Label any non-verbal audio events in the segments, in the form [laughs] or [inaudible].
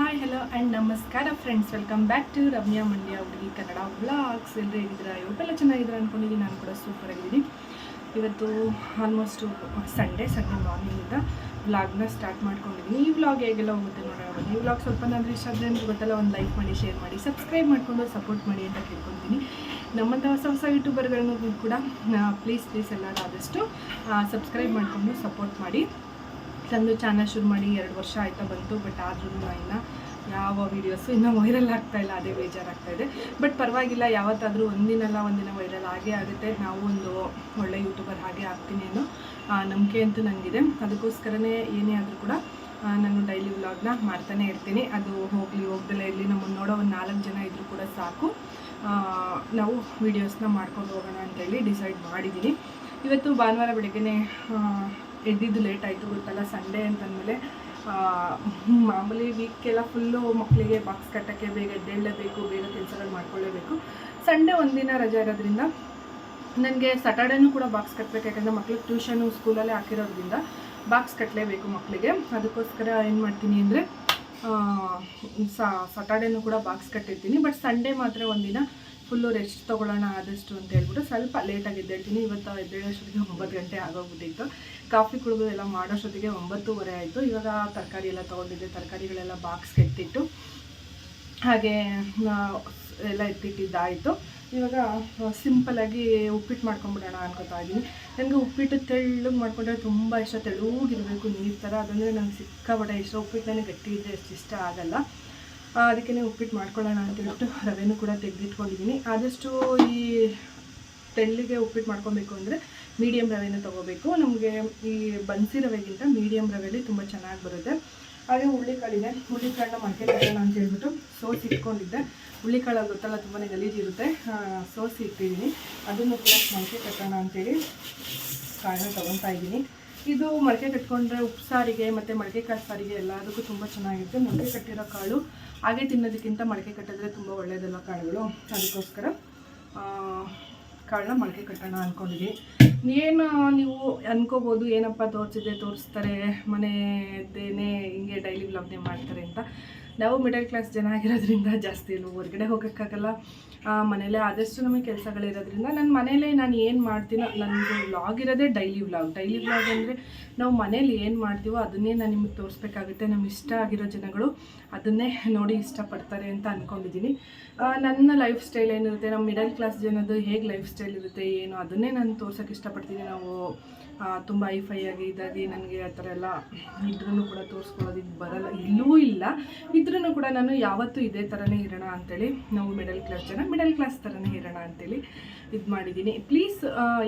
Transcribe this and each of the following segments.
Hi hello and ನಮಸ್ಕಾರ friends welcome back to Ramya Mandya ಹುಡುಗಿ Kannada blogs ಎಲ್ಲರೂ ಹೇಗಿದ್ದೀರಾ? ಇವತ್ತೆಲ್ಲ ಚೆನ್ನಾಗಿದ್ದೀರಾ ಅಂದ್ಕೊಂಡಿದ್ದೀನಿ ನಾನು ಕೂಡ ಸೂಪರ್ ಆಗಿದ್ದೀನಿ. ಇವತ್ತು ಆಲ್ಮೋಸ್ಟು ಸಂಡೇ ಸಂಡೇ ಮಾರ್ನಿಂಗಿಂದ ವ್ಲಾಗ್ನ ಸ್ಟಾರ್ಟ್ ಮಾಡ್ಕೊಂಡಿದ್ದೀನಿ. ಈ ವ್ಲಾಗ್ ಹೇಗೆಲ್ಲ ಹೋಗುತ್ತೆ ನೋಡೋಣ ಈ ವ್ಲಾಗ್ ಸ್ವಲ್ಪ ನಾನು ಇಷ್ಟ ಆದರೆ ನಿಮ್ಗೆ ಗೊತ್ತಲ್ಲ, ಒಂದು ಲೈಕ್ ಮಾಡಿ ಶೇರ್ ಮಾಡಿ ಸಬ್ಸ್ಕ್ರೈಬ್ ಮಾಡಿಕೊಂಡು ಸಪೋರ್ಟ್ ಮಾಡಿ ಅಂತ ಕೇಳ್ಕೊತೀನಿ. ನಮ್ಮಂಥ ಹೊಸ ಹೊಸ ಯೂಟ್ಯೂಬರ್ಗಳನ್ನು ಕೂಡ ಪ್ಲೀಸ್ ಪ್ಲೀಸ್ ಎಲ್ಲರೂ ಆದಷ್ಟು ಸಬ್ಸ್ಕ್ರೈಬ್ ಮಾಡಿಕೊಂಡು ಸಪೋರ್ಟ್ ಮಾಡಿ. ತಂದು ಚಾನಲ್ ಶುರು ಮಾಡಿ ಎರಡು ವರ್ಷ ಆಯಿತಾ ಬಂತು ಬಟ್ ಆದ್ರೂ ಇನ್ನು ಯಾವ ವೀಡಿಯೋಸು ಇನ್ನೂ ವೈರಲ್ ಆಗ್ತಾ ಇಲ್ಲ, ಅದೇ ಬೇಜಾರಾಗ್ತಾ ಇದೆ. ಬಟ್ ಪರವಾಗಿಲ್ಲ, ಯಾವತ್ತಾದರೂ ಒಂದಿನಲ್ಲ ಒಂದಿನ ವೈರಲ್ ಆಗೇ ಆಗುತ್ತೆ. ನಾವು ಒಂದು ಒಳ್ಳೆ ಯೂಟ್ಯೂಬರ್ ಹಾಗೆ ಆಗ್ತೀನಿ ಅನ್ನೋ ನಂಬಿಕೆ ಅಂತೂ ನನಗಿದೆ ಅದಕ್ಕೋಸ್ಕರನೇ ಏನೇ ಆದರೂ ಕೂಡ ನಾನು ಡೈಲಿ ವ್ಲಾಗ್ನ ಮಾಡ್ತಾನೆ ಇರ್ತೀನಿ. ಅದು ಹೋಗಲಿ, ಹೋಗ್ದಲೇ ಇರಲಿ, ನಮ್ಮನ್ನು ನೋಡೋ ಒಂದು ನಾಲ್ಕು ಜನ ಇದ್ದರೂ ಕೂಡ ಸಾಕು. ನಾವು ವೀಡಿಯೋಸ್ನ ಮಾಡ್ಕೊಂಡು ಹೋಗೋಣ ಅಂತೇಳಿ ಡಿಸೈಡ್ ಮಾಡಿದ್ದೀನಿ ಇವತ್ತು ಭಾನುವಾರ ಬೆಳಗ್ಗೆನೇ ಎದ್ದಿದ್ದು ಲೇಟ್ ಆಯಿತು, ಗೊತ್ತಲ್ಲ? ಸಂಡೇ ಅಂತಂದಮೇಲೆ ಮಾಮೂಲಿ ವೀಕೆಲ್ಲ ಫುಲ್ಲು ಮಕ್ಕಳಿಗೆ ಬಾಕ್ಸ್ ಕಟ್ಟೋಕ್ಕೆ ಬೇಗ ಎದ್ದೇಳಲೇಬೇಕು, ಬೇಗ ಕೆಲಸಗಳು ಮಾಡ್ಕೊಳ್ಳೇಬೇಕು. ಸಂಡೇ ಒಂದಿನ ರಜೆ ಇರೋದ್ರಿಂದ ನನಗೆ ಸ್ಯಾಟರ್ಡೇನೂ ಕೂಡ ಬಾಕ್ಸ್ ಕಟ್ಟಬೇಕು ಯಾಕಂದರೆ ಮಕ್ಳಿಗೆ ಟ್ಯೂಷನು ಸ್ಕೂಲಲ್ಲೇ ಹಾಕಿರೋದ್ರಿಂದ ಬಾಕ್ಸ್ ಕಟ್ಟಲೇಬೇಕು ಮಕ್ಕಳಿಗೆ ಅದಕ್ಕೋಸ್ಕರ ಏನು ಮಾಡ್ತೀನಿ ಅಂದರೆ ಸಟರ್ಡೇನೂ ಕೂಡ ಬಾಕ್ಸ್ ಕಟ್ಟಿರ್ತೀನಿ. ಬಟ್ ಸಂಡೇ ಮಾತ್ರ ಒಂದಿನ ಫುಲ್ಲು ರೆಸ್ಟ್ ತೊಗೊಳ್ಳೋಣ ಆದಷ್ಟು ಅಂತ ಹೇಳ್ಬಿಟ್ಟು ಸ್ವಲ್ಪ ಲೇಟಾಗಿ ಎದ್ದೇಳ್ತೀನಿ. ಇವತ್ತು ಎದ್ದೇಳೋಷ್ಟೊತ್ತಿಗೆ ಒಂಬತ್ತು ಗಂಟೆ ಆಗೋಗ್ಬಿಟ್ಟಿತ್ತು. ಕಾಫಿ ಕುಡಿದು ಎಲ್ಲ ಮಾಡೋಷ್ಟೊತ್ತಿಗೆ ಒಂಬತ್ತೂವರೆ ಆಯಿತು. ಇವಾಗ ತರಕಾರಿ ಎಲ್ಲ ತೊಗೊಂಡಿದ್ದೆ. ತರಕಾರಿಗಳೆಲ್ಲ ಬಾಕ್ಸ್ ಕೆತ್ತಿಟ್ಟು ಹಾಗೆ ಎಲ್ಲ ಎತ್ತಿಟ್ಟಿದ್ದಾಯಿತು ಇವಾಗ ಸಿಂಪಲಾಗಿ ಉಪ್ಪಿಟ್ಟು ಮಾಡ್ಕೊಂಬಿಡೋಣ ಅನ್ಕೋತಾ ಇದ್ದೀನಿ. ನನಗೆ ಉಪ್ಪಿಟ್ಟು ತೆಳ್ಳಗೆ ಮಾಡಿಕೊಂಡ್ರೆ ತುಂಬ ಇಷ್ಟ. ತೆಳುಗಿರಬೇಕು ನೀರು ಥರ ಅದಂದರೆ ನಂಗೆ ಸಿಕ್ಕಾಪಟ್ಟೆ ಇಷ್ಟ. ಉಪ್ಪಿಟ್ಟು ನನಗೆ ಗಟ್ಟಿ ಇದ್ದರೆ ಇಷ್ಟ ಆಗಲ್ಲ. ಅದಕ್ಕೆ ಉಪ್ಪಿಟ್ಟು ಮಾಡ್ಕೊಳ್ಳೋಣ ಅಂತ ಹೇಳ್ಬಿಟ್ಟು ರವೆನೂ ಕೂಡ ತೆಗೆದಿಟ್ಕೊಂಡಿದ್ದೀನಿ. ಆದಷ್ಟು ಈ ತೆಳ್ಳಿಗೆ ಉಪ್ಪಿಟ್ಟು ಮಾಡ್ಕೊಬೇಕು ಅಂದರೆ ಮೀಡಿಯಮ್ ರವೆನ ತೊಗೋಬೇಕು. ನಮಗೆ ಈ ಬನ್ಸಿ ರವೆಗಿಂತ ಮೀಡಿಯಮ್ ರವೆಲಿ ತುಂಬ ಚೆನ್ನಾಗಿ ಬರುತ್ತೆ. ಹಾಗೆ ಹುಳ್ಳಿಕಾಳಿದೆ ಹುಳ್ಳಿಕಾಳನ್ನ ಮೊಳಕೆ ಕಟ್ಟೋಣ ಅಂತ ಹೇಳ್ಬಿಟ್ಟು ಸೋಸಿ ಇಟ್ಕೊಂಡಿದ್ದೆ. ಹುಳ್ಳಿಕಾಳು ಗೊತ್ತಲ್ಲ ತುಂಬಾ ಗಲೀಜಿರುತ್ತೆ ಸೋಸಿ ಇಟ್ಟಿದ್ದೀನಿ. ಅದನ್ನು ಕೂಡ ಮೊಳಕೆ ಕಟ್ಟೋಣ ಅಂತೇಳಿ ಕಾಳನ್ನ ತೊಗೊತಾ ಇದ್ದೀನಿ. ಇದು ಮೊಳಕೆ ಕಟ್ಕೊಂಡ್ರೆ ಉಪ್ಪು ಸಾರಿಗೆ ಮತ್ತು ಮೊಳಕೆ ಕಾಳು ಸಾರಿಗೆ ಎಲ್ಲದಕ್ಕೂ ತುಂಬ ಚೆನ್ನಾಗಿರುತ್ತೆ. ಮೊಳಕೆ ಕಟ್ಟಿರೋ ಕಾಳು ಹಾಗೆ ತಿನ್ನೋದಕ್ಕಿಂತ ಮೊಳಕೆ ಕಟ್ಟಿದ್ರೆ ತುಂಬ ಒಳ್ಳೆಯದಲ್ಲ ಕಾಳುಗಳು? ಅದಕ್ಕೋಸ್ಕರ ಕಾಳನ್ನ ಮೊಳಕೆ ಕಟ್ಟೋಣ ಅಂದ್ಕೊಂಡಿದ್ದೀವಿ ಏನು ನೀವು ಅನ್ಕೋಬೋದು, ಏನಪ್ಪ ತೋರಿಸಿದೆ ತೋರಿಸ್ತಾರೆ, ಮನೆದೇನೆ ಹಿಂಗೆ ಡೈಲಿ ವ್ಲಾಗ್ನೇ ಮಾಡ್ತಾರೆ ಅಂತ. ನಾವು ಮಿಡಲ್ ಕ್ಲಾಸ್ ಜನ ಆಗಿರೋದ್ರಿಂದ ಜಾಸ್ತಿ ಏನು ಹೊರಗಡೆ ಹೋಗೋಕ್ಕಾಗಲ್ಲ. ಮನೇಲೇ ಆದಷ್ಟು ನಮಗೆ ಕೆಲಸಗಳಿರೋದ್ರಿಂದ ನನ್ನ ಮನೇಲೇ ನಾನು ಏನು ಮಾಡ್ತೀನೋ ನನಗೆ ವ್ಲಾಗ್ ಇರೋದೇ ಡೈಲಿ ವ್ಲಾಗ್ ಡೈಲಿ ವ್ಲಾಗ್ ಅಂದರೆ ನಾವು ಮನೇಲಿ ಏನು ಮಾಡ್ತೀವೋ ಅದನ್ನೇ ನಾನು ನಿಮಗೆ ತೋರಿಸ್ಬೇಕಾಗುತ್ತೆ. ನಮ್ಮ ಇಷ್ಟ ಆಗಿರೋ ಜನಗಳು ಅದನ್ನೇ ನೋಡಿ ಇಷ್ಟಪಡ್ತಾರೆ ಅಂತ ಅಂದ್ಕೊಂಡಿದ್ದೀನಿ ನನ್ನ ಲೈಫ್ ಸ್ಟೈಲ್ ಏನಿರುತ್ತೆ ನಮ್ಮ ಮಿಡಲ್ ಕ್ಲಾಸ್ ಜನದ್ದು ಹೇಗೆ ಲೈಫ್ ಸ್ಟೈಲ್ ಇರುತ್ತೆ, ಏನು, ಅದನ್ನೇ ನಾನು ತೋರ್ಸೋಕ್ಕೆ ಇಷ್ಟಪಡ್ತೀನಿ ನಾವು. ತುಂಬ ಐಫೈ ಆಗಿ ಇದಾಗಿ ನನಗೆ ಆ ಥರ ಎಲ್ಲ ಇದ್ರೂ ಕೂಡ ತೋರಿಸ್ಕೊಳ್ಳೋದಕ್ಕೆ ಬರಲ್ಲ. ಇಲ್ಲೂ ಇಲ್ಲ. ಇದ್ರೂ ಕೂಡ ನಾನು ಯಾವತ್ತೂ ಇದೇ ಥರನೇ ಇರೋಣ ಅಂತೇಳಿ ನಾವು ಮಿಡಲ್ ಕ್ಲಾಸ್ ಜನ ಮಿಡಲ್ ಕ್ಲಾಸ್ ಥರನೇ ಇರೋಣ ಅಂತೇಳಿ ಇದು ಮಾಡಿದ್ದೀನಿ. ಪ್ಲೀಸ್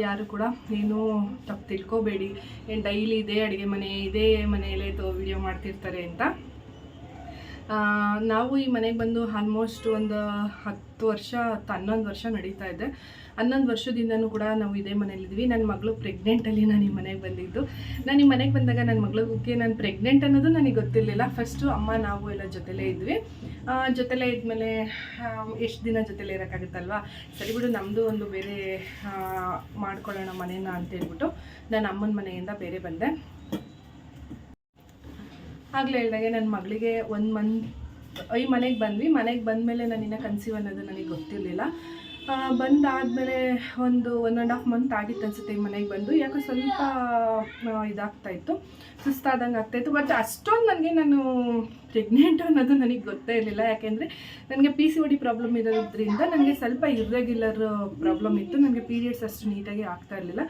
ಯಾರು ಕೂಡ ಏನು ತಪ್ಪು ತಿಳ್ಕೊಬೇಡಿ. ಏನು ಡೈಲಿ ಇದೇ ಅಡುಗೆ ಮನೆ, ಇದೇ ಮನೆಯಲ್ಲೇ ತೋ ವಿಡಿಯೋ ಮಾಡ್ತಿರ್ತಾರೆ ಅಂತ. ನಾವು ಈ ಮನೆಗೆ ಬಂದು ಆಲ್ಮೋಸ್ಟ್ ಒಂದು ಹತ್ತು ವರ್ಷ ಹತ್ತು ಹನ್ನೊಂದು ವರ್ಷ ನಡೀತಾ ಇದೆ. ಹನ್ನೊಂದು ವರ್ಷದಿಂದನೂ ಕೂಡ ನಾವು ಇದೇ ಮನೇಲಿದ್ವಿ ನನ್ನ ಮಗಳು ಪ್ರೆಗ್ನೆಂಟಲ್ಲಿ ನಾನು ಈ ಮನೆಗೆ ಬಂದಿದ್ದು. ನಾನು ಈ ಮನೆಗೆ ಬಂದಾಗ ನನ್ನ ಮಗಳಿಗೆ ನಾನು ಪ್ರೆಗ್ನೆಂಟ್ ಅನ್ನೋದು ನನಗೆ ಗೊತ್ತಿರಲಿಲ್ಲ. ಫಸ್ಟು ಅಮ್ಮ, ನಾವು ಎಲ್ಲ ಜೊತೆಲೇ ಇದ್ವಿ. ಜೊತೆಲೇ ಇದ್ಮೇಲೆ ಎಷ್ಟು ದಿನ ಜೊತೆಲೇ ಇರೋಕ್ಕಾಗುತ್ತಲ್ವಾ? ಸರಿ ಬಿಡು ನಮ್ಮದು ಒಂದು ಬೇರೆ ಮಾಡ್ಕೊಳ್ಳೋಣ ಮನೇನ ಅಂತೇಳ್ಬಿಟ್ಟು ನಾನು ಅಮ್ಮನ ಮನೆಯಿಂದ ಬೇರೆ ಬಂದೆ. ಆಗಲೇ ಹೇಳಿದಾಗೆ ನನ್ನ ಮಗಳಿಗೆ ಒಂದು ಮಂತ್ ಈ ಮನೆಗೆ ಬಂದ್ವಿ. ಮನೆಗೆ ಬಂದಮೇಲೆ ನಾನು ಇನ್ನೂ ಕನ್ಸೀವ್ ಅನ್ನೋದು ನನಗೆ ಗೊತ್ತಿರಲಿಲ್ಲ. ಬಂದಾದಮೇಲೆ ಒಂದು ಒನ್ ಆ್ಯಂಡ್ ಹಾಫ್ ಮಂತ್ ಆಗಿತ್ತು ಅನ್ಸುತ್ತೆ ಮನೆಗೆ ಬಂದು. ಯಾಕೋ ಸ್ವಲ್ಪ ಇದಾಗ್ತಾಯಿತ್ತು ಸುಸ್ತಾದಂಗೆ ಆಗ್ತಾಯಿತ್ತು ಬಟ್ ಅಷ್ಟೊಂದು ನನಗೆ ನಾನು ಪ್ರೆಗ್ನೆಂಟ್ ಅನ್ನೋದು ನನಗೆ ಗೊತ್ತೇ ಇರಲಿಲ್ಲ. ಯಾಕೆಂದರೆ ನನಗೆ ಪಿ ಸಿ ಡಿ ಪ್ರಾಬ್ಲಮ್ ಇರೋದ್ರಿಂದ ನನಗೆ ಸ್ವಲ್ಪ ಇರ್ರೆಗ್ಯುಲರ್ ಪ್ರಾಬ್ಲಮ್ ಇತ್ತು. ನನಗೆ ಪೀರಿಯಡ್ಸ್ ಅಷ್ಟು ನೀಟಾಗಿ ಆಗ್ತಾ ಇರಲಿಲ್ಲ.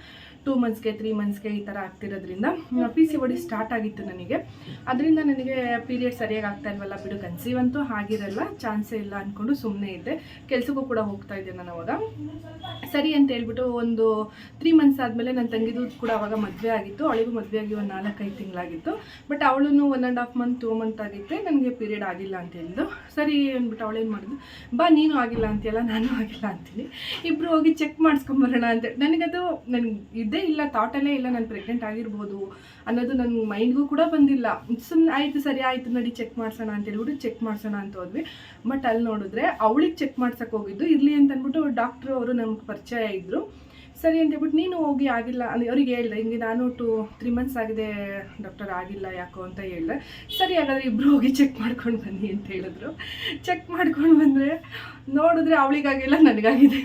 ಟೂ ಮಂತ್ಸ್ಗೆ, ತ್ರೀ ಮಂತ್ಸ್ಗೆ ಈ ಥರ ಆಗ್ತಿರೋದ್ರಿಂದ P C O D start ಆಗಿತ್ತು ನನಗೆ. ಅದರಿಂದ ನನಗೆ ಪೀರಿಯಡ್ ಸರಿಯಾಗಿ ಆಗ್ತಾ ಇಲ್ವಲ್ಲ ಬಿಡು, ಕನ್ಸೀವ್ ಅಂತೂ ಆಗಿರಲ್ಲ, ಚಾನ್ಸೇ ಇಲ್ಲ ಅಂದ್ಕೊಂಡು ಸುಮ್ಮನೆ ಇದ್ದೆ. ಕೆಲಸಕ್ಕೂ ಕೂಡ ಹೋಗ್ತಾ ಇದ್ದೆ ನಾನು ಅವಾಗ. ಸರಿ ಅಂತ ಹೇಳ್ಬಿಟ್ಟು ಒಂದು ತ್ರೀ ಮಂತ್ಸ್ ಆದಮೇಲೆ ನನ್ನ ತಂಗಿದು ಕೂಡ ಅವಾಗ ಮದುವೆ ಆಗಿತ್ತು. ಅವಳಿಗೂ ಮದುವೆ ಆಗಿ ಒಂದು ನಾಲ್ಕೈದು ತಿಂಗಳಾಗಿತ್ತು. ಬಟ್ ಅವಳು one and half month two month ಆಗಿತ್ತೆ. ನನಗೆ ಪೀರಿಯಡ್ ಆಗಿಲ್ಲ ಅಂತ ಹೇಳಿದ್ದು. ಸರಿ ಅಂದ್ಬಿಟ್ಟು ಅವಳೇನು ಮಾಡಿದ್ಲು? ಬಾ, ನೀನು ಆಗಿಲ್ಲ ಅಂತೆಲ್ಲ ನಾನು ಆಗಿಲ್ಲ ಅಂತೀನಿ. ಇಬ್ಬರು ಹೋಗಿ ಚೆಕ್ ಮಾಡಿಸ್ಕೊಂಬರೋಣ ಅಂತ ನನಗದು ನನಗೆ ಇದೇ ಇಲ್ಲ ಥಾಟಲ್ಲೇ ಇಲ್ಲ ನಾನು ಪ್ರೆಗ್ನೆಂಟ್ ಆಗಿರ್ಬೋದು ಅನ್ನೋದು ನನ್ನ ಮೈಂಡ್ಗೂ ಕೂಡ ಬಂದಿಲ್ಲ. ಸುಮ್ಮನೆ ಆಯಿತು, ಸರಿ, ಆಯಿತು, ನಡಿ ಚೆಕ್ ಮಾಡ್ಸೋಣ ಅಂತ ಹೇಳ್ಬಿಟ್ಟು ಚೆಕ್ ಮಾಡ್ಸೋಣ ಅಂತ ಹೋದ್ವಿ. ಬಟ್ ಅಲ್ಲಿ ನೋಡಿದ್ರೆ ಅವಳಿಗೆ ಚೆಕ್ ಮಾಡ್ಸಕ್ಕೆ ಹೋಗಿದ್ದು, ಇರಲಿ ಅಂತ ಅಂದ್ಬಿಟ್ಟು ಡಾಕ್ಟ್ರು ಅವರು ನಮ್ಗೆ ಪರಿಚಯ ಇದ್ದರು ಸರಿ ಅಂತ ಹೇಳ್ಬಿಟ್ಟು ನೀನು ಹೋಗಿ ಆಗಿಲ್ಲ ಅವ್ರಿಗೆ ಹೇಳ್ದೆ, ಹಿಂಗೆ ನಾನು ಟು ತ್ರೀ ಮಂತ್ಸ್ ಆಗಿದೆ ಡಾಕ್ಟರ್ ಆಗಿಲ್ಲ ಯಾಕೋ ಅಂತ ಹೇಳ್ದೆ. ಸರಿ, ಹಾಗಾದ್ರೆ ಇಬ್ಬರು ಹೋಗಿ ಚೆಕ್ ಮಾಡ್ಕೊಂಡು ಬನ್ನಿ ಅಂತ ಹೇಳಿದ್ರು. ಚೆಕ್ ಮಾಡ್ಕೊಂಡು ಬಂದರೆ ನೋಡಿದ್ರೆ ಅವಳಿಗಾಗಿಲ್ಲ, ನನಗಾಗಿದೆ.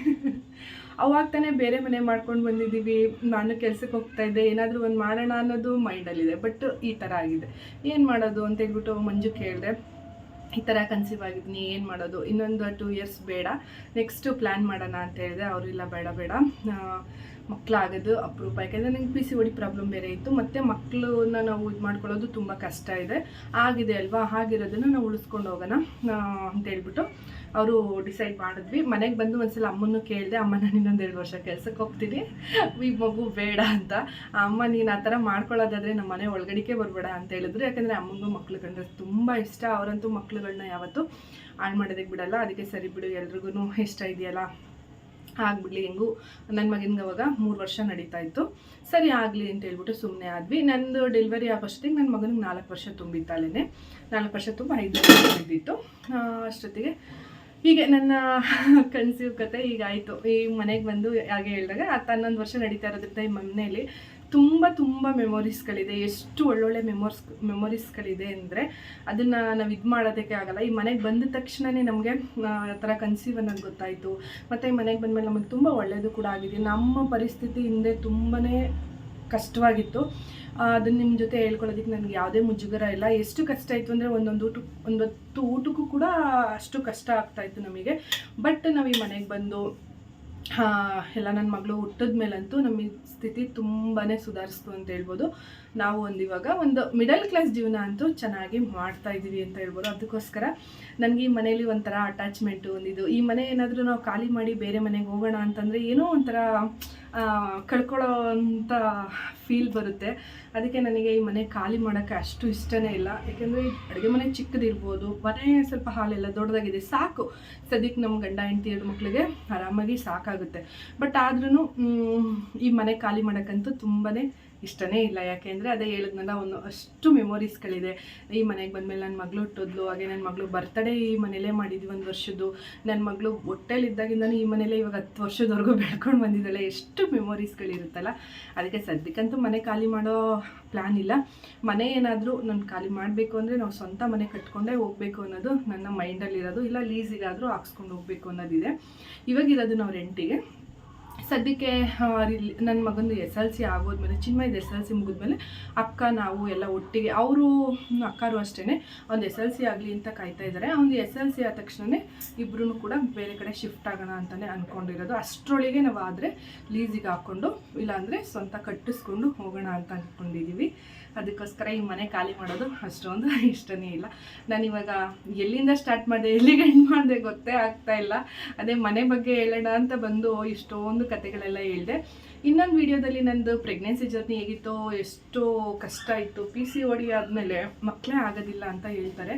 ಅವಾಗ ತಾನೇ ಬೇರೆ ಮನೆ ಮಾಡ್ಕೊಂಡು ಬಂದಿದ್ದೀವಿ, ನಾನು ಕೆಲ್ಸಕ್ಕೆ ಹೋಗ್ತಾ ಇದ್ದೆ, ಏನಾದರೂ ಒಂದು ಮಾಡೋಣ ಅನ್ನೋದು ಮೈಂಡಲ್ಲಿದೆ, ಬಟ್ ಈ ಥರ ಆಗಿದೆ. ಏನು ಮಾಡೋದು ಅಂತ ಹೇಳ್ಬಿಟ್ಟು ಮಂಜು ಕೇಳಿದೆ. ಈ ಥರ ಕನ್ಸೀವ್ ಆಗಿದ್ದೀನಿ ಏನು ಮಾಡೋದು? ಇನ್ನೊಂದು ಟೂ ಇಯರ್ಸ್ ಬೇಡ ನೆಕ್ಸ್ಟು ಪ್ಲ್ಯಾನ್ ಮಾಡೋಣ ಅಂತ ಹೇಳಿದೆ. ಅವರಿಲ್ಲ ಬೇಡ ಬೇಡ. ಮಕ್ಕಳಾಗೋದು ಅಪರೂಪ. ಯಾಕೆಂದರೆ ನಂಗೆ ಪಿ ಸಿ ಒಡಿ ಪ್ರಾಬ್ಲಮ್ ಬೇರೆ ಇತ್ತು. ಮತ್ತು ಮಕ್ಕಳನ್ನ ನಾವು ಇದು ಮಾಡ್ಕೊಳ್ಳೋದು ತುಂಬ ಕಷ್ಟ ಇದೆ. ಆಗಿದೆ ಅಲ್ವಾ? ಹಾಗಿರೋದನ್ನು ನಾವು ಉಳಿಸ್ಕೊಂಡು ಹೋಗೋಣ ಅಂತೇಳ್ಬಿಟ್ಟು ಅವರು ಡಿಸೈಡ್ ಮಾಡಿದ್ವಿ. ಮನೆಗೆ ಬಂದು ಒಂದ್ಸಲ ಅಮ್ಮನೂ ಕೇಳಿದೆ, ಅಮ್ಮ, ನಾನು ಇನ್ನೊಂದು ಎರಡು ವರ್ಷ ಕೆಲ್ಸಕ್ಕೆ ಹೋಗ್ತೀನಿ. ಈ ಮಗು ಬೇಡ ಅಂತ. ಅಮ್ಮ, ನೀನು ಆ ಥರ ಮಾಡ್ಕೊಳ್ಳೋದಾದ್ರೆ ನಮ್ಮ ಮನೆ ಒಳಗಡಿಕೆ ಬರಬೇಡ ಅಂತ ಹೇಳಿದ್ರು. ಯಾಕಂದರೆ ಮಕ್ಳು ಕಂಡ್ರೆ ತುಂಬ ಇಷ್ಟ. ಅವರಂತೂ ಮಕ್ಳುಗಳನ್ನ ಯಾವತ್ತೂ ಹಾಳು ಮಾಡೋದಕ್ಕೆ ಬಿಡಲ್ಲ. ಅದಕ್ಕೆ ಸರಿ ಬಿಡು ಎಲ್ರಿಗೂ ಇಷ್ಟ ಇದೆಯಲ್ಲ? ಆಗ್ಬಿಡ್ಲಿ, ಹೆಂಗೂ? ನನ್ನ ಮಗನಿಗೆ ಅವಾಗ ಮೂರು ವರ್ಷ ನಡೀತಾ ಇತ್ತು. ಸರಿ, ಆಗಲಿ ಅಂತ ಹೇಳ್ಬಿಟ್ಟು ಸುಮ್ಮನೆ ಆದ್ವಿ. ನಂದು ಡೆಲಿವರಿ ಆಗೋಷ್ಟೊತ್ತಿಗೆ ನನ್ನ ಮಗನಿಗೆ ನಾಲ್ಕು ವರ್ಷ ತುಂಬಿತ್ತಾಲೇನೆ ನಾಲ್ಕು ವರ್ಷ ತುಂಬ ಐದು ವರ್ಷ ಬಿದ್ದಿತ್ತು ಅಷ್ಟೊತ್ತಿಗೆ ಹೀಗೆ ನನ್ನ [laughs] ಕನ್ಸೀವ್ ಕತೆ ಹೀಗಾಯಿತು ಈ ಮನೆಗೆ ಬಂದು ಹಾಗೆ ಹೇಳಿದಾಗ ಹತ್ತು ಹನ್ನೊಂದು ವರ್ಷ ನಡೀತಾ ಇರೋದ್ರಿಂದ ಈ ಮನೆಯಲ್ಲಿ ತುಂಬ ತುಂಬ ಮೆಮೊರೀಸ್ಗಳಿದೆ. ಎಷ್ಟು ಒಳ್ಳೊಳ್ಳೆ ಮೆಮೊರ್ಸ್, ಮೆಮೊರೀಸ್ಗಳಿದೆ ಅಂದರೆ ಅದನ್ನು ನಾವು ಇದು ಮಾಡೋದಕ್ಕೆ ಆಗಲ್ಲ. ಈ ಮನೆಗೆ ಬಂದ ತಕ್ಷಣವೇ ನಮಗೆ, ಆ ಥರ ಕನ್ಸೀವ್ ಅನ್ನೋದು ಗೊತ್ತಾಯಿತು. ಮತ್ತು ಈ ಮನೆಗೆ ಬಂದಮೇಲೆ ನಮಗೆ ತುಂಬ ಒಳ್ಳೆಯದು ಕೂಡ ಆಗಿದೆ. ನಮ್ಮ ಪರಿಸ್ಥಿತಿ ಹಿಂದೆ ತುಂಬಾ ಕಷ್ಟವಾಗಿತ್ತು. ಅದನ್ನು ನಿಮ್ಮ ಜೊತೆ ಹೇಳ್ಕೊಳ್ಳೋದಕ್ಕೆ ನನಗೆ ಯಾವುದೇ ಮುಜುಗರ ಇಲ್ಲ. ಎಷ್ಟು ಕಷ್ಟ ಇತ್ತು ಅಂದರೆ ಒಂದೊಂದು ಊಟ ಒಂದೊತ್ತು ಊಟಕ್ಕೂ ಕೂಡ ಅಷ್ಟು ಕಷ್ಟ ಆಗ್ತಾಯಿತ್ತು ನಮಗೆ. ಬಟ್ ನಾವು ಈ ಮನೆಗೆ ಬಂದು ಎಲ್ಲ ನನ್ನ ಮಗಳು ಹುಟ್ಟಿದ ಮೇಲಂತೂ ನಮ್ಮ ಸ್ಥಿತಿ ತುಂಬಾ ಸುಧಾರಿಸ್ತು ಅಂತ ಹೇಳ್ಬೋದು. ನಾವು ಒಂದು ಇವಾಗ ಒಂದು ಮಿಡಲ್ ಕ್ಲಾಸ್ ಜೀವನ ಅಂತೂ ಚೆನ್ನಾಗಿ ಮಾಡ್ತಾ ಇದ್ದೀವಿ ಅಂತ ಹೇಳ್ಬೋದು. ಅದಕ್ಕೋಸ್ಕರ ನನಗೆ ಈ ಮನೇಲಿ ಒಂಥರ ಅಟ್ಯಾಚ್ಮೆಂಟು ಒಂದಿದು ಈ ಮನೆ ಏನಾದರೂ ನಾವು ಖಾಲಿ ಮಾಡಿ ಬೇರೆ ಮನೆಗೆ ಹೋಗೋಣ ಅಂತಂದರೆ ಏನೋ ಒಂಥರ ಕಳ್ಕೊಳ್ಳೋ ಅಂತ ಫೀಲ್ ಬರುತ್ತೆ. ಅದಕ್ಕೆ ನನಗೆ ಈ ಮನೆ ಖಾಲಿ ಮಾಡೋಕ್ಕೆ ಅಷ್ಟು ಇಷ್ಟನೇ ಇಲ್ಲ. ಯಾಕೆಂದರೆ ಅಡುಗೆ ಮನೆ ಚಿಕ್ಕದಿರ್ಬೋದು, ಮನೆ ಸ್ವಲ್ಪ ಹಾಲೆಲ್ಲ ದೊಡ್ಡದಾಗಿದೆ, ಸಾಕು. ಸದ್ಯಕ್ಕೆ ನಮ್ಮ ಗಂಡ, ಹೆಂಡತಿ ಎರಡು ಮಕ್ಕಳಿಗೆ ಆರಾಮಾಗಿ ಸಾಕಾಗುತ್ತೆ. ಬಟ್ ಆದ್ರೂ ಈ ಮನೆ ಖಾಲಿ ಮಾಡೋಕ್ಕಂತೂ ತುಂಬಾ ಇಷ್ಟನೇ ಇಲ್ಲ. ಯಾಕೆಂದರೆ ಅದೇ ಹೇಳಿದ್ನಲ್ಲ, ಒಂದು ಅಷ್ಟು ಮೆಮೊರೀಸ್ಗಳಿದೆ ಈ ಮನೆಗೆ ಬಂದಮೇಲೆ ನನ್ನ ಮಗಳು ಹುಟ್ಟಿದ್ಲು, ಹಾಗೆ ನನ್ನ ಮಗಳು ಬರ್ತಡೇ ಈ ಮನೇಲೇ ಮಾಡಿದ್ವಿ ಒಂದು ವರ್ಷದ್ದು. ನನ್ನ ಮಗಳು ಹೊಟ್ಟೆಲಿದ್ದಾಗಿಂದನೂ ಈ ಮನೇಲೇ ಇವಾಗ ಹತ್ತು ವರ್ಷದವರೆಗೂ ಬೆಳ್ಕೊಂಡು ಬಂದಿದ್ದಾಳೆ. ಎಷ್ಟು ಮೆಮೊರೀಸ್ಗಳಿರುತ್ತಲ್ಲ ಅದಕ್ಕೆ ಸದ್ಯಕ್ಕಂತೂ ಮನೆ ಖಾಲಿ ಮಾಡೋ ಪ್ಲ್ಯಾನ್ ಇಲ್ಲ. ಮನೆ ಏನಾದರೂ ನಾನು ಖಾಲಿ ಮಾಡಬೇಕು ಅಂದರೆ ನಾವು ಸ್ವಂತ ಮನೆ ಕಟ್ಕೊಂಡೇ ಹೋಗಬೇಕು ಅನ್ನೋದು ನನ್ನ ಮೈಂಡಲ್ಲಿರೋದು ಇಲ್ಲ ಲೀಸಿಗಾದರೂ ಹಾಕ್ಸ್ಕೊಂಡು ಹೋಗಬೇಕು ಅನ್ನೋದಿದೆ. ಇವಾಗಿರೋದು ನಾವು ರೆಂಟಿಗೆ ಸದ್ಯಕ್ಕೆ ನನ್ನ ಮಗಂದು ಎಸ್ ಎಲ್ ಸಿ ಆಗೋದ್ಮೇಲೆ, ಚಿನ್ಮಯದ ಎಸ್ ಎಲ್ ಸಿ ಮುಗಿದ್ಮೇಲೆ, ಅಕ್ಕ, ನಾವು ಎಲ್ಲ ಒಟ್ಟಿಗೆ, ಅವರು ಅಕ್ಕರು ಅಷ್ಟೇ ಒಂದು ಎಸ್ ಎಲ್ ಸಿ ಆಗಲಿ ಅಂತ ಕಾಯ್ತಾ ಇದ್ದಾರೆ ಅವ್ನು ಎಸ್ ಎಲ್ ಸಿ ಆದ ತಕ್ಷಣವೇ ಇಬ್ಬರೂ ಕೂಡ ಬೇರೆ ಕಡೆ ಶಿಫ್ಟ್ ಆಗೋಣ ಅಂತಲೇ ಅಂದ್ಕೊಂಡಿರೋದು ಅಷ್ಟರೊಳಗೆ ನಾವು ಆದರೆ ಲೀಸಿಗೆ ಹಾಕ್ಕೊಂಡು ಇಲ್ಲಾಂದರೆ ಸ್ವಂತ ಕಟ್ಟಿಸ್ಕೊಂಡು ಹೋಗೋಣ ಅಂತ ಅಂದ್ಕೊಂಡಿದ್ದೀವಿ ಅದಕ್ಕೋಸ್ಕರ ಈ ಮನೆ ಖಾಲಿ ಮಾಡೋದು ಅಷ್ಟೊಂದು [laughs] ಇಷ್ಟನೇ ಇಲ್ಲ. ನಾನು ಇವಾಗ ಎಲ್ಲಿಂದ ಸ್ಟಾರ್ಟ್ ಮಾಡಿದೆ, ಎಲ್ಲಿಗೆ ಎಂಡ್ ಮಾಡಿದೆ ಗೊತ್ತೇ ಆಗ್ತಾ ಇಲ್ಲ. ಅದೇ ಮನೆ ಬಗ್ಗೆ ಹೇಳೋಣ ಅಂತ ಬಂದು, ಇಷ್ಟೊಂದು ಕತೆಗಳೆಲ್ಲ ಹೇಳಿದೆ. ಇನ್ನೊಂದು ವಿಡಿಯೋದಲ್ಲಿ ನಂದು ಪ್ರೆಗ್ನೆನ್ಸಿ ಜರ್ನಿ ಹೇಗಿತ್ತು, ಎಷ್ಟು ಕಷ್ಟ ಇತ್ತು. ಪಿ ಸಿ ಓಡಿ ಆದಮೇಲೆ ಮಕ್ಕಳೇ ಆಗೋದಿಲ್ಲ ಅಂತ ಹೇಳ್ತಾರೆ.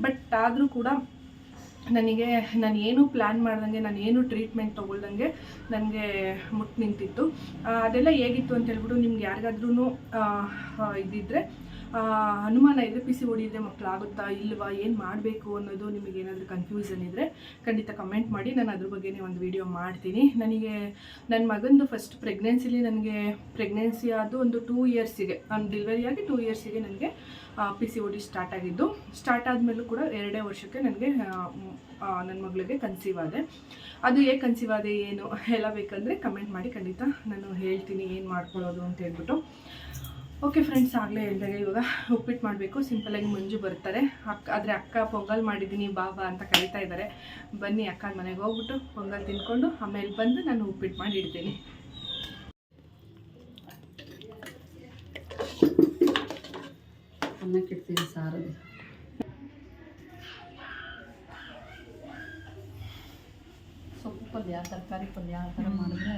ಬಟ್ ಆದರೂ ಕೂಡ ನನಗೆ, ನಾನು ಏನು ಪ್ಲ್ಯಾನ್ ಮಾಡ್ದಂಗೆ, ನಾನು ಏನು ಟ್ರೀಟ್ಮೆಂಟ್ ತೊಗೊಳ್ದಂಗೆ ನನಗೆ ಮುಟ್ಟು ನಿಂತಿತ್ತು. ಅದೆಲ್ಲ ಹೇಗಿತ್ತು ಅಂತ ಹೇಳ್ಬಿಟ್ಟು ನಿಮ್ಗೆ ಯಾರಿಗಾದ್ರೂ ಇದ್ದಿದ್ರೆ ಅನುಮಾನ ಇದ್ದರೆ ಪಿ ಸಿ ಹೊಡಿದ್ರೆ ಮಕ್ಕಳಾಗುತ್ತಾ ಇಲ್ವಾ, ಏನು ಮಾಡಬೇಕು ಅನ್ನೋದು ನಿಮಗೆ ಏನಾದರೂ ಕನ್ಫ್ಯೂಷನ್ ಇದ್ದರೆ ಖಂಡಿತ ಕಮೆಂಟ್ ಮಾಡಿ. ನಾನು ಅದ್ರ ಬಗ್ಗೆನೇ ಒಂದು ವಿಡಿಯೋ ಮಾಡ್ತೀನಿ. ನನಗೆ ನನ್ನ ಮಗಂದು ಫಸ್ಟ್ ಪ್ರೆಗ್ನೆನ್ಸಿಲಿ ನನಗೆ ಪ್ರೆಗ್ನೆನ್ಸಿ ಆದ ಒಂದು ಟೂ ಇಯರ್ಸಿಗೆ ನಾನು ಆಗಿ ಟೂ ಇಯರ್ಸಿಗೆ ನನಗೆ P C O D start ಆಗಿದ್ದು ಸ್ಟಾರ್ಟ್ ಆದಮೇಲೂ ಕೂಡ ಎರಡೇ ವರ್ಷಕ್ಕೆ ನನಗೆ ನನ್ನ ಮಗಳಿಗೆ ಕನ್ಸೀವ್ ಆದೆ. ಅದು ಹೇಗೆ ಕನ್ಸೀವ್ ಆದೆ, ಏನು ಹೇಳಬೇಕಂದ್ರೆ ಕಮೆಂಟ್ ಮಾಡಿ ಖಂಡಿತ ನಾನು ಹೇಳ್ತೀನಿ ಏನು ಮಾಡ್ಕೊಳ್ಳೋದು ಅಂತ ಹೇಳ್ಬಿಟ್ಟು. ಓಕೆ ಫ್ರೆಂಡ್ಸ್ ಆಗಲೇ ಹೇಳಿದಾಗ ಇವಾಗ ಉಪ್ಪಿಟ್ಟು ಮಾಡಬೇಕು. ಸಿಂಪಲಾಗಿ ಮಂಜು ಬರ್ತಾರೆ. ಅಕ್ಕ, ಆದರೆ ಅಕ್ಕ ಪೊಂಗಲ್ ಮಾಡಿದ್ದೀನಿ ಬಾಬಾ ಅಂತ ಕರಿತಾ ಇದ್ದಾರೆ ಬನ್ನಿ ಅಕ್ಕನ ಮನೆಗೆ ಹೋಗ್ಬಿಟ್ಟು ಪೊಂಗಲ್ ತಿನ್ಕೊಂಡು ಆಮೇಲೆ ಬಂದು ನಾನು ಉಪ್ಪಿಟ್ಟು ಮಾಡಿ ಇಡ್ತೀನಿ. ಅನ್ನಕ್ಕೆ ಇಡ್ತೀವಿ ಸಾರದು ಸೊಪ್ಪು ಪಲ್ಯ ತರಕಾರಿ ಪಲ್ಯ ಆ ಥರ ಮಾಡಿದ್ರೆ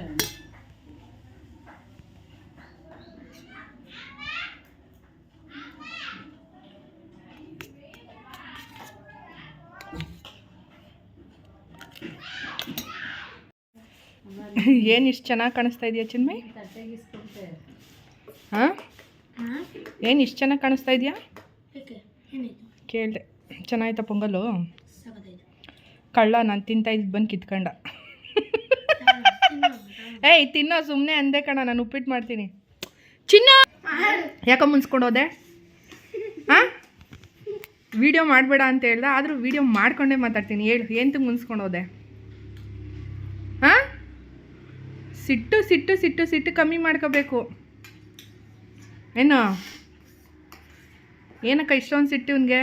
ಏನು ಇಷ್ಟು ಚೆನ್ನಾಗಿ ಕಾಣಿಸ್ತಾ ಇದೆಯಾ ಚಿನ್ಮಯ್? ಹಾಂ? ಏನು ಇಷ್ಟು ಚೆನ್ನಾಗಿ ಕಾಣಿಸ್ತಾ ಇದೆಯಾ? ಕೇಳಿದೆ. ಚೆನ್ನಾಯ್ತಾ ಪೊಂಗಲು ಕಳ್ಳ ನಾನು ತಿಂತಾ ಇದ್ದು ಬಂದು ಕಿತ್ಕೊಂಡ. ಏಯ್ ತಿನ್ನೋ ಸುಮ್ಮನೆ ಅಂದೆ ಕಣ ನಾನು ಉಪ್ಪಿಟ್ಟು ಮಾಡ್ತೀನಿ. ಚಿನ್ನ! ಯಾಕೋ ಮುನ್ಸ್ಕೊಂಡು ಹೋದೆ? ಹಾಂ ವಿಡಿಯೋ ಮಾಡಬೇಡ ಅಂತ ಹೇಳ್ದೆ ಆದರೂ ವಿಡಿಯೋ ಮಾಡ್ಕೊಂಡೇ ಮಾತಾಡ್ತೀನಿ. ಹೇಳು ಏನು ಮುನ್ಸ್ಕೊಂಡು ಹೋದೆ? ಹಾಂ ಸಿಟ್ಟು ಸಿಟ್ಟು ಸಿಟ್ಟು ಸಿಟ್ಟು ಕಮ್ಮಿ ಮಾಡ್ಕೋಬೇಕು. ಏನು? ಏನಕ್ಕ ಇಷ್ಟೊಂದು ಸಿಟ್ಟು ಇವನಿಗೆ?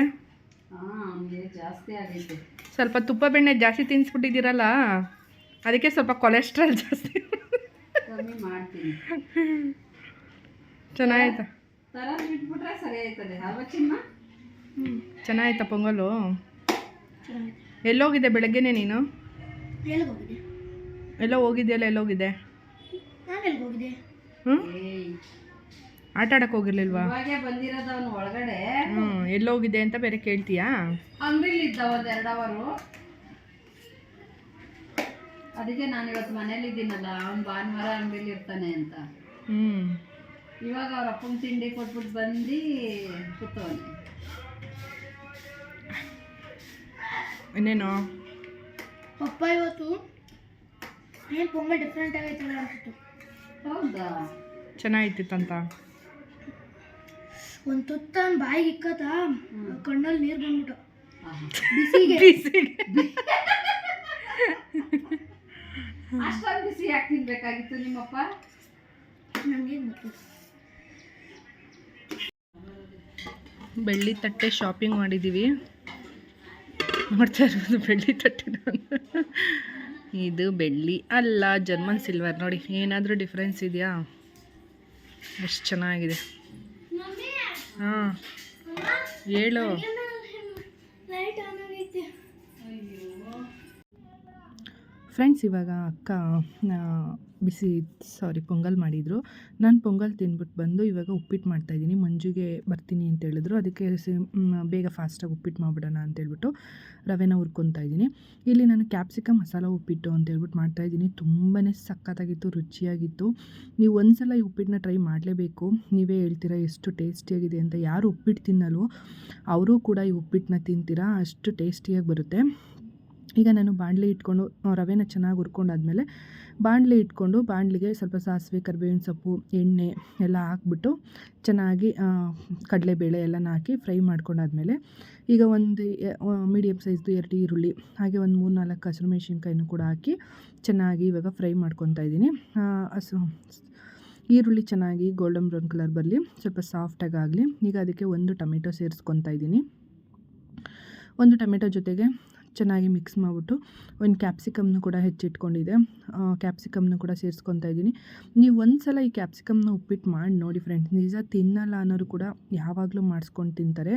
ಜಾಸ್ತಿ ಆಗೈತೆ. ಸ್ವಲ್ಪ ತುಪ್ಪ ಬೆಣ್ಣೆ ಜಾಸ್ತಿ ತಿನ್ನಿಸ್ಬಿಟ್ಟಿದ್ದೀರಲ್ಲ ಅದಕ್ಕೆ ಸ್ವಲ್ಪ ಕೊಲೆಸ್ಟ್ರಾಲ್ ಜಾಸ್ತಿ. ಕಮ್ಮಿ ಮಾಡ್ತೀನಿ. ಚೆನ್ನಾಯ್ತಾ ತರ ಬಿಟ್ಬಿಟ್ರೆ ಸರಿ ಆಯ್ತದೆ. ಅಲ್ವಾ ಚಿನ್ನ ಚೆನ್ನಾಯ್ತಾ ಪೊಂಗಲು. ಎಲ್ಲೋಗಿದೆ ಬೆಳಗ್ಗೆನೆ ನೀನು? ಹೋಗಿದೆ ಎಲ್ಲೋ ಹೋಗಿದ್ಯಲ್ಲ ಎಲ್ಲೋಗಿದೆ? ನಾನು ಎಲ್ಲಿಗೆ ಹೋಗಿದೆ ಹ್ಞೂ ಏಯ್. ಆಟ ಆಡಕ್ ಹೋಗಿರ್ಲಿಲ್ವಾ? ಇವಾಗೆ ಬಂದಿರೋದು ಅವನು ಒಳಗಡೆ. ಹ್ಞೂ ಎಲ್ಲೋಗಿದೆ ಅಂತ ಬೇರೆ ಕೇಳ್ತೀಯಾ? ಅಂಗಡಿಲಿ ಇದ್ದ ಒಂದ್ ಎರಡು ಅವರು. ಅದಕ್ಕೆ ನಾನು ಇವತ್ತು ಮನೇಲಿ ಇದ್ದೀನಲ್ಲ ಅವ್ನು ಭಾನುವಾರ ಅಂಗಡಿಲಿ ಇರ್ತಾನೆ ಅಂತ. ಹ್ಞೂ ಇವಾಗ ಅವ್ರ ಅಪ್ಪನ ತಿಂಡಿ ಕೊಟ್ಬಿಟ್ಟು ಬಂದು ಕೂತವನೆ. ಇನ್ನೇನು? ಪಪ್ಪ ಇವತ್ತು ಏನು ಪೊಂಗಲ್ ಡಿಫ್ರೆಂಟ್ ಆಗೈತೆ ಅನ್ಸುತ್ತು. ಹೌದಾ? ಚೆನ್ನಾಗಿತ್ತಿತ್ತಂತ ಒಂದು ತುತ್ತ ಬಾಯಿಗೆ ಇಕ್ಕತ್ತ ಕಣ್ಣಲ್ಲಿ ನೀರು ಬಂದ್ಬಿಟ್ಟು. ಬಿಸಿಗೆ. [laughs] ಅಷ್ಟೊಂದು ಬಿಸಿ ಯಾಕೆ ತಿನ್ಬೇಕಾಗಿತ್ತು ನಿಮ್ಮಪ್ಪ? ನನಗೇನು ಬೆಳ್ಳಿ ತಟ್ಟೆ ಶಾಪಿಂಗ್ ಮಾಡಿದ್ದೀವಿ ನೋಡ್ತಾ ಇರ್ಬೋದು ಬೆಳ್ಳಿ ತಟ್ಟೆ ಇದು ಬೆಳ್ಳಿ ಅಲ್ಲ ಜರ್ಮನ್ ಸಿಲ್ವರ್ ನೋಡಿ. ಏನಾದರೂ ಡಿಫ್ರೆನ್ಸ್ ಇದೆಯಾ? ಎಷ್ಟು ಚೆನ್ನಾಗಿದೆ. ಹಾಂ ಹೇಳು. ಫ್ರೆಂಡ್ಸ್ ಇವಾಗ ಅಕ್ಕ ಬಿಸಿ ಸಾರಿ ಪೊಂಗಲ್ ಮಾಡಿದರು. ನಾನು ಪೊಂಗಲ್ ತಿಂದ್ಬಿಟ್ಟು ಬಂದು ಇವಾಗ ಉಪ್ಪಿಟ್ಟು ಮಾಡ್ತಾಯಿದ್ದೀನಿ ಮಂಜುಗೆ ಬರ್ತೀನಿ ಅಂತ ಹೇಳಿದ್ರು. ಅದಕ್ಕೆ ಬೇಗ ಫಾಸ್ಟಾಗಿ ಉಪ್ಪಿಟ್ಟು ಮಾಡಿಬಿಡೋಣ ಅಂತೇಳ್ಬಿಟ್ಟು ರವೆನ ಹುರ್ಕೊತಾ ಇದ್ದೀನಿ ಇಲ್ಲಿ ನಾನು ಕ್ಯಾಪ್ಸಿಕಮ್ ಮಸಾಲ ಉಪ್ಪಿಟ್ಟು ಅಂತ ಹೇಳ್ಬಿಟ್ಟು ಮಾಡ್ತಾಯಿದ್ದೀನಿ ತುಂಬಾ ಸಕ್ಕತ್ತಾಗಿತ್ತು ರುಚಿಯಾಗಿತ್ತು. ನೀವು ಒಂದು ಸಲ ಈ ಉಪ್ಪಿಟ್ಟನ್ನ ಟ್ರೈ ಮಾಡಲೇಬೇಕು. ನೀವೇ ಹೇಳ್ತೀರಾ, ಎಷ್ಟು ಟೇಸ್ಟಿಯಾಗಿದೆ ಅಂತ. ಯಾರು ಉಪ್ಪಿಟ್ಟು ತಿನ್ನಲ್ವೋ, ಅವರು ಕೂಡ ಈ ಉಪ್ಪಿಟ್ಟನ್ನ ತಿಂತೀರಾ, ಅಷ್ಟು ಟೇಸ್ಟಿಯಾಗಿ ಬರುತ್ತೆ. ಈಗ ನಾನು ಬಾಣಲೆ ಇಟ್ಕೊಂಡು ರವೆನ ಚೆನ್ನಾಗಿ ಹುರ್ಕೊಂಡಾದ್ಮೇಲೆ ಬಾಣಲೆ ಇಟ್ಕೊಂಡು ಬಾಣಲಿಗೆ ಸ್ವಲ್ಪ ಸಾಸಿವೆ, ಕರಿಬೇವಿನ ಸೊಪ್ಪು, ಎಣ್ಣೆ ಎಲ್ಲ ಹಾಕ್ಬಿಟ್ಟು ಚೆನ್ನಾಗಿ ಕಡಲೆಬೇಳೆ ಎಲ್ಲನ ಹಾಕಿ ಫ್ರೈ ಮಾಡ್ಕೊಂಡಾದ್ಮೇಲೆ ಈಗ ಒಂದು ಮೀಡಿಯಮ್ ಸೈಜ್ದು ಎರಡು ಈರುಳ್ಳಿ, ಹಾಗೆ ಒಂದು ಮೂರು ನಾಲ್ಕು ಹಸಿರು ಮೆಣಸಿನ್ಕಾಯಿನೂ ಕೂಡ ಹಾಕಿ ಚೆನ್ನಾಗಿ ಇವಾಗ ಫ್ರೈ ಮಾಡ್ಕೊತಾ ಇದ್ದೀನಿ. ಹಸು, ಈರುಳ್ಳಿ ಚೆನ್ನಾಗಿ ಗೋಲ್ಡನ್ ಬ್ರೌನ್ ಕಲರ್ ಬರಲಿ, ಸ್ವಲ್ಪ ಸಾಫ್ಟಾಗಿ ಆಗಲಿ, ಈಗ ಅದಕ್ಕೆ ಒಂದು ಟೊಮೆಟೊ ಸೇರಿಸ್ಕೊತಾ ಇದ್ದೀನಿ. ಒಂದು ಟೊಮೆಟೊ ಜೊತೆಗೆ ಚೆನ್ನಾಗಿ ಮಿಕ್ಸ್ ಮಾಡಿಬಿಟ್ಟು ಒಂದು ಕ್ಯಾಪ್ಸಿಕಮ್ನು ಕೂಡ ಹೆಚ್ಚಿಟ್ಕೊಂಡಿದೆ. ಕ್ಯಾಪ್ಸಿಕಮ್ನ ಕೂಡ ಸೇರಿಸ್ಕೊತಾ ಇದ್ದೀನಿ. ನೀವು ಒಂದು ಸಲ ಈ ಕ್ಯಾಪ್ಸಿಕಮ್ನ ಉಪ್ಪಿಟ್ಟು ಮಾಡಿ ನೋಡಿ ಫ್ರೆಂಡ್ಸ್ ನಿಜ ತಿನ್ನಲ್ಲ ಅನ್ನೋರು ಕೂಡ ಯಾವಾಗಲೂ ಮಾಡಿಸ್ಕೊಂಡು ತಿಂತಾರೆ.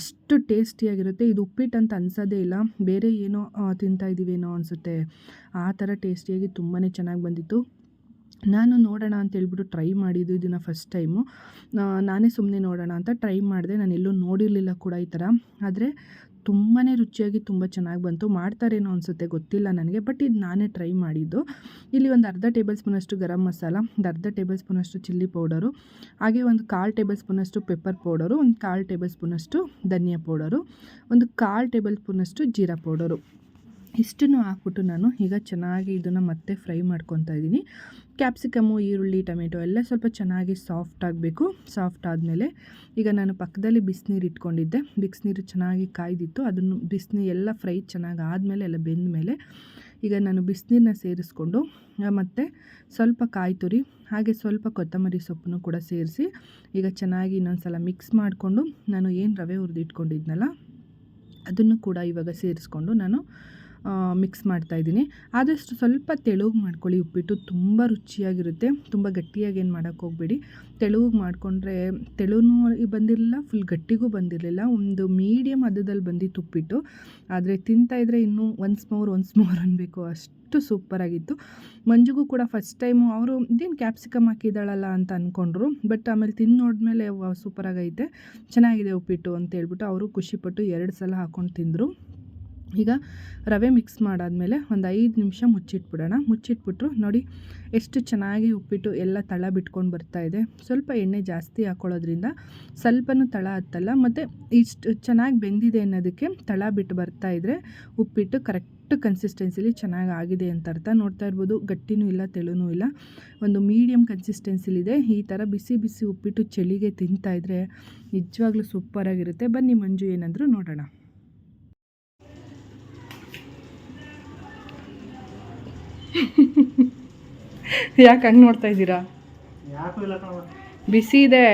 ಅಷ್ಟು ಟೇಸ್ಟಿಯಾಗಿರುತ್ತೆ. ಇದು ಉಪ್ಪಿಟ್ಟು ಅಂತ ಅನ್ಸೋದೇ ಇಲ್ಲ. ಬೇರೆ ಏನೋ ತಿಂತಾ ಇದ್ದೀವೇನೋ ಅನಿಸುತ್ತೆ. ಆ ಥರ ಟೇಸ್ಟಿಯಾಗಿ ತುಂಬಾ ಚೆನ್ನಾಗಿ ಬಂದಿತ್ತು. ನಾನು ನೋಡೋಣ ಅಂತ ಹೇಳ್ಬಿಟ್ಟು ಟ್ರೈ ಮಾಡಿದ್ದು ಇದನ್ನು ಫಸ್ಟ್ ಟೈಮು ನಾನೇ ಸುಮ್ಮನೆ ನೋಡೋಣ ಅಂತ ಟ್ರೈ ಮಾಡಿದೆ. ನಾನು ಎಲ್ಲೂ ನೋಡಿರಲಿಲ್ಲ ಕೂಡ ಈ ಥರ. ಆದರೆ ತುಂಬಾ ರುಚಿಯಾಗಿ ತುಂಬ ಚೆನ್ನಾಗಿ ಬಂತು. ಮಾಡ್ತಾರೇನೋ ಅನಿಸುತ್ತೆ ಗೊತ್ತಿಲ್ಲ ನನಗೆ, ಬಟ್ ಇದು ನಾನೇ ಟ್ರೈ ಮಾಡಿದ್ದು. ಇಲ್ಲಿ ಒಂದು ಅರ್ಧ ಟೇಬಲ್ ಸ್ಪೂನಷ್ಟು ಗರಂ ಮಸಾಲ, ಒಂದು ಅರ್ಧ ಟೇಬಲ್ ಸ್ಪೂನಷ್ಟು ಚಿಲ್ಲಿ ಪೌಡರು, ಹಾಗೆ ಒಂದು ಕಾಲು ಟೇಬಲ್ ಸ್ಪೂನಷ್ಟು ಪೆಪ್ಪರ್ ಪೌಡರು, ಒಂದು ಕಾಲು ಟೇಬಲ್ ಸ್ಪೂನಷ್ಟು ಧನಿಯಾ ಪೌಡರು, ಒಂದು ಕಾಲು ಟೇಬಲ್ ಸ್ಪೂನಷ್ಟು ಜೀರಾ ಪೌಡರು. ಇಷ್ಟನ್ನು ಹಾಕ್ಬಿಟ್ಟು ನಾನು ಈಗ ಚೆನ್ನಾಗಿ ಇದನ್ನು ಮತ್ತೆ ಫ್ರೈ ಮಾಡ್ಕೊತಾ ಇದ್ದೀನಿ. ಕ್ಯಾಪ್ಸಿಕಮು, ಈರುಳ್ಳಿ, ಟೊಮೆಟೊ ಎಲ್ಲ ಸ್ವಲ್ಪ ಚೆನ್ನಾಗಿ ಸಾಫ್ಟ್ ಆಗಬೇಕು. ಸಾಫ್ಟ್ ಆದಮೇಲೆ ಈಗ ನಾನು ಪಕ್ಕದಲ್ಲಿ ಬಿಸಿನೀರು ಇಟ್ಕೊಂಡಿದ್ದೆ. ಬಿಸಿನೀರು ಚೆನ್ನಾಗಿ ಕಾಯ್ದಿತ್ತು. ಅದನ್ನು ಬಿಸಿನೀರು ಎಲ್ಲ ಫ್ರೈ ಚೆನ್ನಾಗಿ ಆದಮೇಲೆ ಎಲ್ಲ ಬೆಂದ ಮೇಲೆ ಈಗ ನಾನು ಬಿಸಿನೀರನ್ನ ಸೇರಿಸ್ಕೊಂಡು ಮತ್ತು ಸ್ವಲ್ಪ ಕಾಯಿ ತುರಿ, ಹಾಗೆ ಸ್ವಲ್ಪ ಕೊತ್ತಂಬರಿ ಸೊಪ್ಪನ್ನು ಕೂಡ ಸೇರಿಸಿ ಈಗ ಚೆನ್ನಾಗಿ ಇನ್ನೊಂದು ಸಲ ಮಿಕ್ಸ್ ಮಾಡಿಕೊಂಡು ನಾನು ಏನು ರವೆ ಹುರಿದಿಟ್ಕೊಂಡಿದ್ನಲ್ಲ, ಅದನ್ನು ಕೂಡ ಇವಾಗ ಸೇರಿಸ್ಕೊಂಡು ನಾನು ಮಿಕ್ಸ್ ಮಾಡ್ತಾಯಿದ್ದೀನಿ ಆದಷ್ಟು ಸ್ವಲ್ಪ ತೆಳುವಾಗಿ ಮಾಡ್ಕೊಳ್ಳಿ. ಉಪ್ಪಿಟ್ಟು ತುಂಬ ರುಚಿಯಾಗಿರುತ್ತೆ. ತುಂಬ ಗಟ್ಟಿಯಾಗಿ ಏನು ಮಾಡೋಕ್ಕೆ ಹೋಗಬೇಡಿ. ತೆಳುವಾಗಿ ಮಾಡಿಕೊಂಡ್ರೆ ತೆಳುನೂ ಬಂದಿರಲಿಲ್ಲ ಫುಲ್ ಗಟ್ಟಿಗೂ ಬಂದಿರಲಿಲ್ಲ. ಒಂದು ಮೀಡಿಯಮ್ ಹದದಲ್ಲಿ ಬಂದಿತ್ತು ಉಪ್ಪಿಟ್ಟು. ಆದರೆ ತಿಂತಾಯಿದ್ರೆ ಇನ್ನೂ ಒನ್ಸ್ ಮೋರ್ ಒನ್ಸ್ ಮೋರ್ ಅನ್ನಬೇಕು ಅಷ್ಟು ಸೂಪರಾಗಿತ್ತು ಮಂಜುಗೂ ಕೂಡ ಫಸ್ಟ್ ಟೈಮು ಅವರು ಇದೇನು ಕ್ಯಾಪ್ಸಿಕಮ್ ಹಾಕಿದ್ದಾಳಲ್ಲ ಅಂತ ಅಂದ್ಕೊಂಡ್ರು ಬಟ್ ಆಮೇಲೆ ತಿಂದು ನೋಡಿದ್ಮೇಲೆ ಸೂಪರಾಗೈತೆ ಚೆನ್ನಾಗಿದೆ ಉಪ್ಪಿಟ್ಟು ಅಂತ ಹೇಳ್ಬಿಟ್ಟು ಅವರು ಖುಷಿಪಟ್ಟು ಎರಡು ಸಲ ಹಾಕ್ಕೊಂಡು ತಿಂದರು. ಈಗ ರವೆ ಮಿಕ್ಸ್ ಮಾಡಾದಮೇಲೆ ಒಂದು ಐದು ನಿಮಿಷ ಮುಚ್ಚಿಟ್ಬಿಡೋಣ. ಮುಚ್ಚಿಟ್ಬಿಟ್ರು ನೋಡಿ ಎಷ್ಟು ಚೆನ್ನಾಗಿ ಉಪ್ಪಿಟ್ಟು ಎಲ್ಲ ತಳ ಬಿಟ್ಕೊಂಡು ಬರ್ತಾ ಇದೆ. ಸ್ವಲ್ಪ ಎಣ್ಣೆ ಜಾಸ್ತಿ ಹಾಕ್ಕೊಳ್ಳೋದ್ರಿಂದ ಸ್ವಲ್ಪನೂ ತಳ ಹತ್ತಲ್ಲ, ಮತ್ತು ಇಷ್ಟು ಚೆನ್ನಾಗಿ ಬೆಂದಿದೆ ಅನ್ನೋದಕ್ಕೆ ತಳ ಬಿಟ್ಟು ಬರ್ತಾ ಇದ್ದರೆ ಉಪ್ಪಿಟ್ಟು ಕರೆಕ್ಟ್ ಕರೆಕ್ಟ್ ಕನ್ಸಿಸ್ಟೆನ್ಸಿಲಿ ಚೆನ್ನಾಗಿ ಆಗಿದೆ ಅಂತ ಅರ್ಥ. ನೋಡ್ತಾ ಇರ್ಬೋದು, ಗಟ್ಟಿನೂ ಇಲ್ಲ, ತೆಳುನೂ ಇಲ್ಲ. ಒಂದು ಮೀಡಿಯಮ್ ಕನ್ಸಿಸ್ಟೆನ್ಸಿಲಿದೆ ಈ ಥರ ಬಿಸಿ ಬಿಸಿ ಉಪ್ಪಿಟ್ಟು ಚಳಿಗೆ ತಿಂತಾಯಿದ್ರೆ ನಿಜವಾಗ್ಲೂ ಸೂಪರಾಗಿರುತ್ತೆ ಬನ್ನಿ ಮಂಜು ಏನಂದ್ರು ನೋಡೋಣ. ಯಾಕೆ ಹಂಗೆ ನೋಡ್ತಾ ಇದ್ದೀರಾ? ಬಿಸಿ ಇದೆ.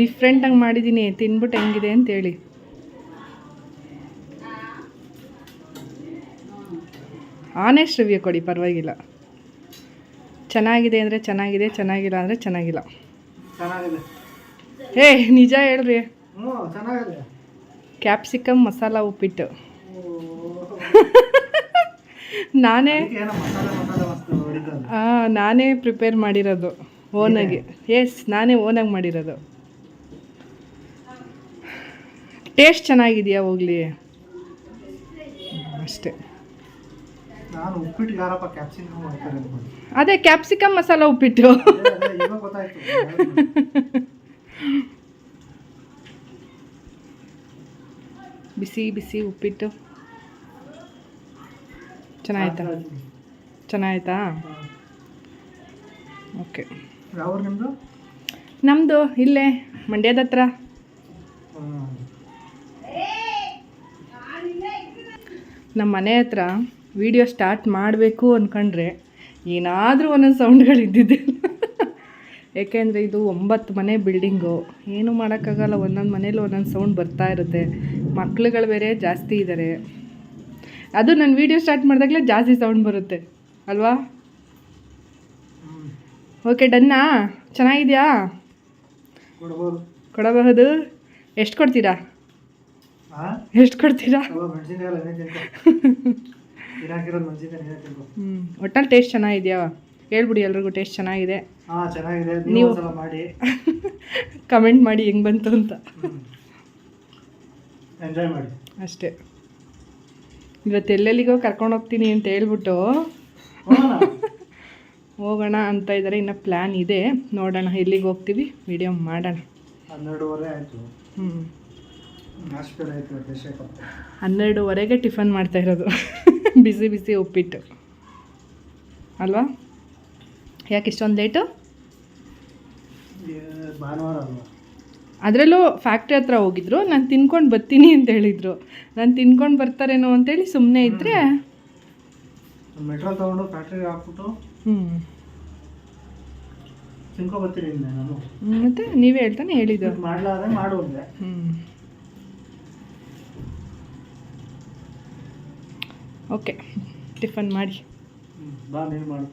ಡಿಫ್ರೆಂಟಾಗಿ ಮಾಡಿದ್ದೀನಿ ತಿನ್ಬಿಟ್ಟು ಹೆಂಗಿದೆ ಅಂತೇಳಿ ಆನೆಸ್ಟ್ ರಿವ್ಯೂ ಕೊಡಿ ಪರವಾಗಿಲ್ಲ. ಚೆನ್ನಾಗಿದೆ ಅಂದರೆ ಚೆನ್ನಾಗಿದೆ ಚೆನ್ನಾಗಿಲ್ಲ ಅಂದರೆ ಚೆನ್ನಾಗಿಲ್ಲ. ಏ ನಿಜ ಹೇಳ್ರಿ. ಕ್ಯಾಪ್ಸಿಕಮ್ ಮಸಾಲ ಉಪ್ಪಿಟ್ಟು. ನಾನೇ ಹಾಂ ನಾನೇ ಪ್ರಿಪೇರ್ ಮಾಡಿರೋದು ಓನಾಗಿ. ಎಸ್ ನಾನೇ ಓನಾಗಿ ಮಾಡಿರೋದು. ಟೇಸ್ಟ್ ಚೆನ್ನಾಗಿದೆಯಾ ಹೋಗ್ಲಿ? ಅಷ್ಟೇ. ಅದೇ ಕ್ಯಾಪ್ಸಿಕಮ್ ಮಸಾಲ ಉಪ್ಪಿಟ್ಟು. ಬಿಸಿ ಬಿಸಿ ಉಪ್ಪಿಟ್ಟು. ಚೆನ್ನಾಯ್ತಾ? ಚೆನ್ನಾಯ್ತಾ? ಓಕೆ. ಯಾವ ನಿಮ್ಮದು ನಮ್ಮದು ಇಲ್ಲೇ ಮಂಡ್ಯದ ಹತ್ರ. ನಮ್ಮ ಮನೆ ಹತ್ರ ವಿಡಿಯೋ ಸ್ಟಾರ್ಟ್ ಮಾಡಬೇಕು ಅಂದ್ಕೊಂಡ್ರೆ ಏನಾದರೂ ಒಂದೊಂದು ಸೌಂಡ್ಗಳು ಇದ್ದಿದ್ದೆ ಏಕೆಂದರೆ ಇದು ಒಂಬತ್ತು ಮನೆ ಬಿಲ್ಡಿಂಗು. ಏನೂ ಮಾಡೋಕ್ಕಾಗಲ್ಲ ಒಂದೊಂದು ಮನೇಲಿ ಒಂದೊಂದು ಸೌಂಡ್ ಬರ್ತಾ ಇರುತ್ತೆ. ಮಕ್ಳುಗಳು ಬೇರೆ ಜಾಸ್ತಿ ಇದ್ದಾರೆ ಅದು ನಾನು ವೀಡಿಯೋ ಸ್ಟಾರ್ಟ್ ಮಾಡಿದಾಗಲೇ ಜಾಸ್ತಿ ಸೌಂಡ್ ಬರುತ್ತೆ. ಅಲ್ವಾ? ಓಕೆ ಡನ್ನಾ? ಚೆನ್ನಾಗಿದೆಯಾ? ಕೊಡಬಹುದು. ಎಷ್ಟು ಕೊಡ್ತೀರಾ? ಎಷ್ಟು ಕೊಡ್ತೀರಾ? ಹ್ಞೂ ಒಟ್ಟಲ್ಲಿ ಟೇಸ್ಟ್ ಚೆನ್ನಾಗಿದೆಯಾ? ಹೇಳ್ಬಿಡಿ ಎಲ್ರಿಗೂ ಟೇಸ್ಟ್ ಚೆನ್ನಾಗಿದೆ. ನೀವು- ಮಾಡಿ. [laughs] ಕಮೆಂಟ್ ಮಾಡಿ ಹೆಂಗೆ ಬಂತು ಅಂತ. ಎಂಜಾಯ್ ಮಾಡಿ. ಅಷ್ಟೇ. ಇವತ್ತು ಎಲ್ಲೆಲ್ಲಿಗೋ ಕರ್ಕೊಂಡು ಹೋಗ್ತೀನಿ ಅಂತ ಹೇಳ್ಬಿಟ್ಟು ಹೋಗೋಣ. [laughs] ಅಂತ ಇದ್ದಾರೆ ಇನ್ನು ಪ್ಲ್ಯಾನ್ ಇದೆ. ನೋಡೋಣ ಎಲ್ಲಿಗೆ ಹೋಗ್ತೀವಿ ವಿಡಿಯೋ ಮಾಡೋಣ. ಹನ್ನೆರಡುವರೆ ಆಯಿತು. ಹ್ಞೂ ಹನ್ನೆರಡುವರೆಗೆ ಟಿಫನ್ ಮಾಡ್ತಾ ಇರೋದು. [laughs] ಬಿಸಿ ಬಿಸಿ ಉಪ್ಪಿಟ್ಟು. ಅಲ್ವಾ? ಯಾಕೆ ಇಷ್ಟೊಂದು ಲೇಟು ಭಾನುವಾರ ಅಲ್ವಾ? ಅದರಲ್ಲೂ ಫ್ಯಾಕ್ಟ್ರಿ ಹತ್ರ ಹೋಗಿದ್ರು. ನಾನು ತಿನ್ಕೊಂಡು ಬರ್ತೀನಿ ಅಂತ ಹೇಳಿದರು. ನಾನು ತಿನ್ಕೊಂಡು ಬರ್ತಾರೇನೋ ಅಂತೇಳಿ ಸುಮ್ಮನೆ ಇದ್ದರೆ ಮೆಟ್ರೋ ತಗೊಂಡು ಫ್ಯಾಕ್ಟ್ರಿಗೆ ಹಾಕ್ಬಿಟ್ಟು ಹ್ಞೂ ತಿನ್ಕೊ ಬರ್ತೀನಿ ನಾನು. ಮತ್ತೆ ನೀವೇ ಹೇಳ್ತಾನೆ ಹೇಳಿದ್ದು. ಮಾಡಲಾರೆ ಮಾಡು ಅಂದೆ ಹ್ಞೂ ಓಕೆ ಟಿಫನ್ ಮಾಡಿ. ಬಾ ನೀನು ಮಾಡು.